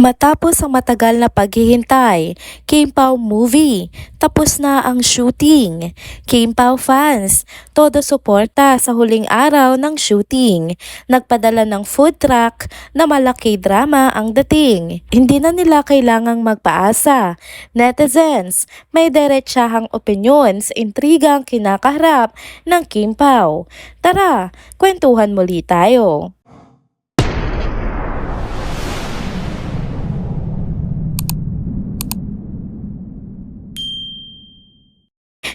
Matapos ang matagal na paghihintay, Kim Pao movie, tapos na ang shooting. Kim Pao fans, todo suporta sa huling araw ng shooting. Nagpadala ng food truck na malaki drama ang dating. Hindi na nila kailangang magpaasa. Netizens, may diretsahang opinion sa intrigang kinakaharap ng Kim Pao. Tara, kwentuhan muli tayo.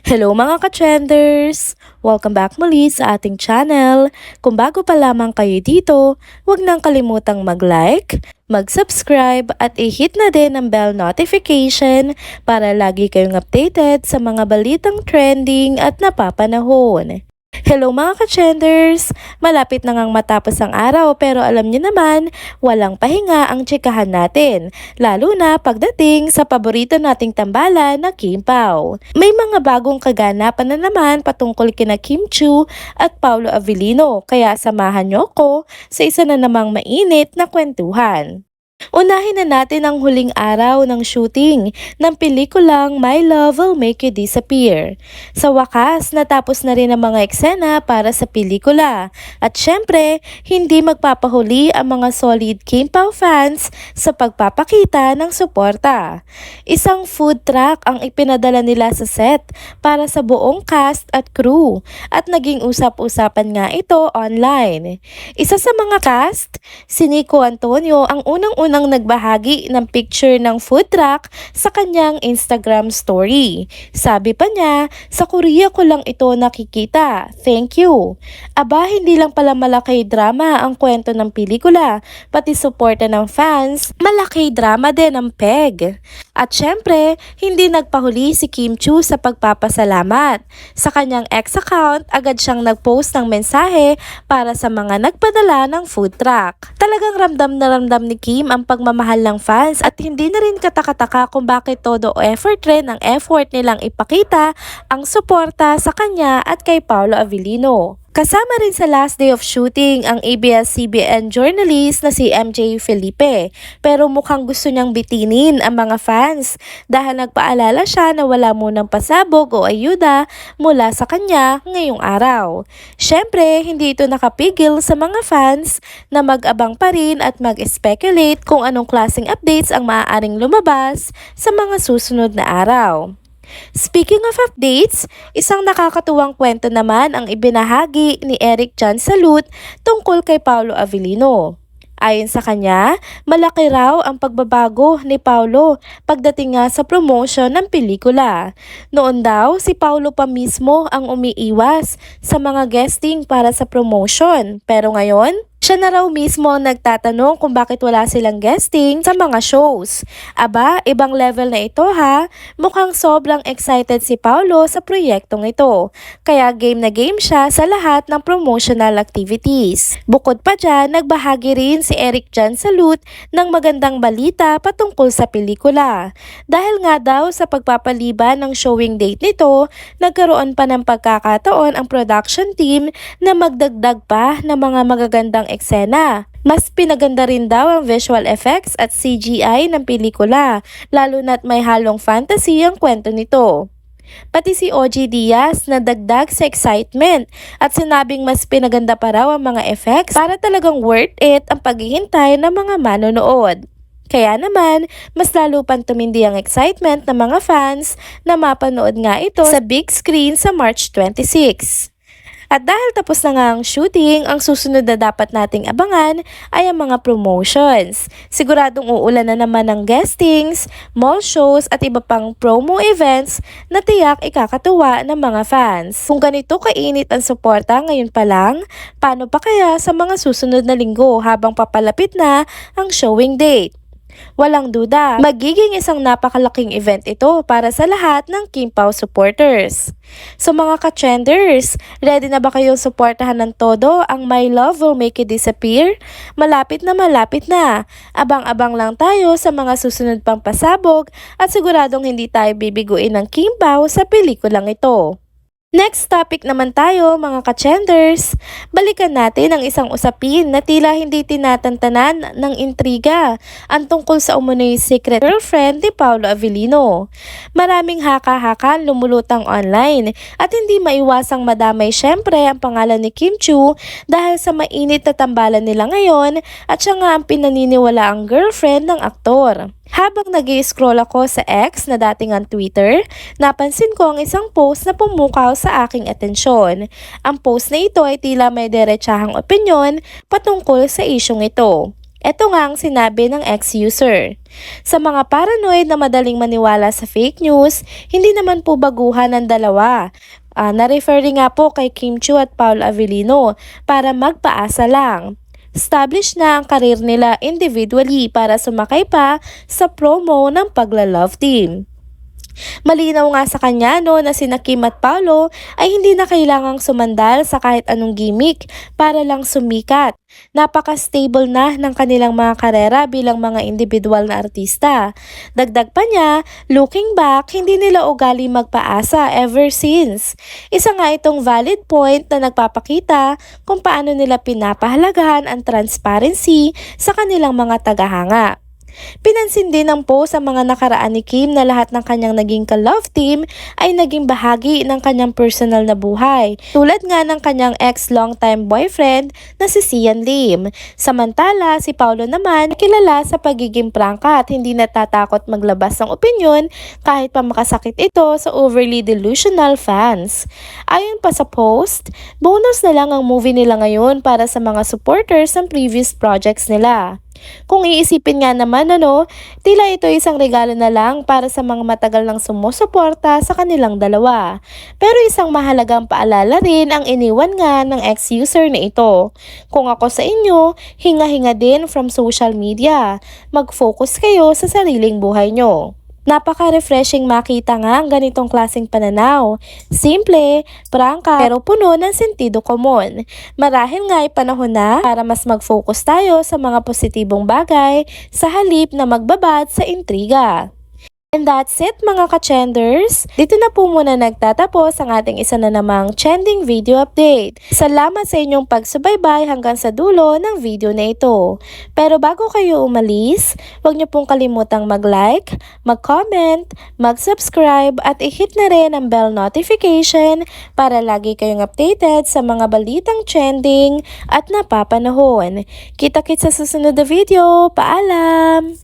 Hello mga ka-trenders! Welcome back muli sa ating channel. Kung bago pa lamang kayo dito, huwag nang kalimutang mag-like, mag-subscribe at i-hit na din ang bell notification para lagi kayong updated sa mga balitang trending at napapanahon. Hello mga ka-trenders! Malapit na ngang matapos ang araw pero alam niyo naman, walang pahinga ang tsikahan natin. Lalo na pagdating sa paborito nating tambala na Kim Pao. May mga bagong kaganapan na naman patungkol kina Kim Chu at Paulo Avellino kaya samahan niyo ako sa isa na namang mainit na kwentuhan. Unahin na natin ang huling araw ng shooting ng pelikulang My Love Will Make You Disappear. Sa wakas, natapos na rin ang mga eksena para sa pelikula. At syempre, hindi magpapahuli ang mga solid Kim Pao fans sa pagpapakita ng suporta. Isang food truck ang ipinadala nila sa set para sa buong cast at crew at naging usap-usapan nga ito online. Isa sa mga cast, si Nico Antonio ang unang-unang nagbahagi ng picture ng food truck sa kanyang Instagram story. Sabi pa niya, sa Korea ko lang ito nakikita. Thank you. Aba, hindi lang pala malaki drama ang kwento ng pelikula, pati suporta ng fans, malaki drama din ang PEG. At syempre, hindi nagpahuli si Kim Chu sa pagpapasalamat. Sa kanyang ex account, agad siyang nagpost ng mensahe para sa mga nagpadala ng food truck. Talagang ramdam na ramdam ni Kim pagmamahal ng fans at hindi na rin katakataka kung bakit todo effort rin ang effort nilang ipakita ang suporta sa kanya at kay Paolo Avellino. Kasama rin sa last day of shooting ang ABS-CBN journalist na si MJ Felipe pero mukhang gusto niyang bitinin ang mga fans dahil nagpaalala siya na wala munang pasabog o ayuda mula sa kanya ngayong araw. Siyempre, hindi ito nakapigil sa mga fans na mag-abang pa rin at mag-speculate kung anong klaseng updates ang maaaring lumabas sa mga susunod na araw. Speaking of updates, isang nakakatuwang kwento naman ang ibinahagi ni Eric John Salut tungkol kay Paulo Avellino. Ayon sa kanya, malaki raw ang pagbabago ni Paulo pagdating nga sa promotion ng pelikula. Noon daw, si Paulo pa mismo ang umiiwas sa mga guesting para sa promotion. Pero ngayon, siya na raw mismo ang nagtatanong kung bakit wala silang guesting sa mga shows. Aba, ibang level na ito ha. Mukhang sobrang excited si Paulo sa proyektong ito. Kaya game na game siya sa lahat ng promotional activities. Bukod pa dyan, nagbahagi rin si Eric Jan Salut ng magandang balita patungkol sa pelikula. Dahil nga daw sa pagpapaliban ng showing date nito, nagkaroon pa ng pagkakataon ang production team na magdagdag pa ng mga magagandang eksena. Mas pinaganda rin daw ang visual effects at CGI ng pelikula, lalo na't may halong fantasy ang kwento nito. Pati si OG Diaz na dagdag sa excitement at sinabing mas pinaganda pa raw ang mga effects para talagang worth it ang paghihintay ng mga manonood. Kaya naman, mas lalo pang tumindi ang excitement ng mga fans na mapanood nga ito sa big screen sa March 26. At dahil tapos na nga ang shooting, ang susunod na dapat nating abangan ay ang mga promotions. Siguradong uulan na naman ng guestings, mall shows at iba pang promo events na tiyak ikakatuwa ng mga fans. Kung ganito kainit ang suporta ngayon pa lang, paano pa kaya sa mga susunod na linggo habang papalapit na ang showing date? Walang duda, magiging isang napakalaking event ito para sa lahat ng Kim Pao supporters. So mga ka-trenders, ready na ba kayong suportahan ng todo ang My Love Will Make You Disappear? Malapit na malapit na. Abang-abang lang tayo sa mga susunod pang pasabog at siguradong hindi tayo bibiguin ng Kim Pao sa pelikulang ito. Next topic naman tayo mga ka-chenders. Balikan natin ang isang usapin na tila hindi tinatantanan ng intriga ang tungkol sa umunoy secret girlfriend ni Paolo Avellino. Maraming haka-haka ang lumulutang online at hindi maiwasang madamay syempre ang pangalan ni Kim Chu dahil sa mainit na tambalan nila ngayon at siya nga ang pinaniniwala ang girlfriend ng aktor. Habang nag scroll ako sa X na dating ang Twitter, napansin ko ang isang post na pumukaw sa aking atensyon. Ang post na ito ay tila may derechahang opinyon patungkol sa isyong ito. Ito nga ang sinabi ng ex-user. Sa mga paranoid na madaling maniwala sa fake news, hindi naman po baguhan ang dalawa. Ah, na-refer nga po kay Kim Chu at Paul Avellino para magpaasa lang. Established na ang karir nila individually para sumakay pa sa promo ng Pagla-Love Team. Malinaw nga sa kanya no na sina Kim at Paolo ay hindi na kailangang sumandal sa kahit anong gimmick para lang sumikat. Napaka-stable na ng kanilang mga karera bilang mga individual na artista. Dagdag pa niya, looking back, hindi nila ugali magpaasa ever since. Isa nga itong valid point na nagpapakita kung paano nila pinapahalagahan ang transparency sa kanilang mga tagahanga. Pinansin din ng post sa mga nakaraan ni Kim na lahat ng kanyang naging ka-love team ay naging bahagi ng kanyang personal na buhay. Tulad nga ng kanyang ex-longtime boyfriend na si Sian Lim. Samantala, si Paulo naman kilala sa pagiging prangka at hindi natatakot maglabas ng opinyon kahit pa makasakit ito sa overly delusional fans. Ayon pa sa post, bonus na lang ang movie nila ngayon para sa mga supporters ng previous projects nila. Kung iisipin nga naman ano, tila ito isang regalo na lang para sa mga matagal nang sumusuporta sa kanilang dalawa. Pero isang mahalagang paalala rin ang iniwan nga ng ex-user na ito. Kung ako sa inyo, hinga-hinga din from social media. Mag-focus kayo sa sariling buhay nyo. Napaka-refreshing makita nga ang ganitong klaseng pananaw. Simple, prangka, pero puno ng sentido komon. Marahil nga ay panahon na para mas mag-focus tayo sa mga positibong bagay sa halip na magbabad sa intriga. And that's it mga ka-chenders. Dito na po muna nagtatapos ang ating isa na namang trending video update. Salamat sa inyong pagsubaybay hanggang sa dulo ng video na ito. Pero bago kayo umalis, huwag niyo pong kalimutang mag-like, mag-comment, mag-subscribe at i-hit na rin ang bell notification para lagi kayong updated sa mga balitang trending at napapanahon. Kita-kits sa susunod na video. Paalam!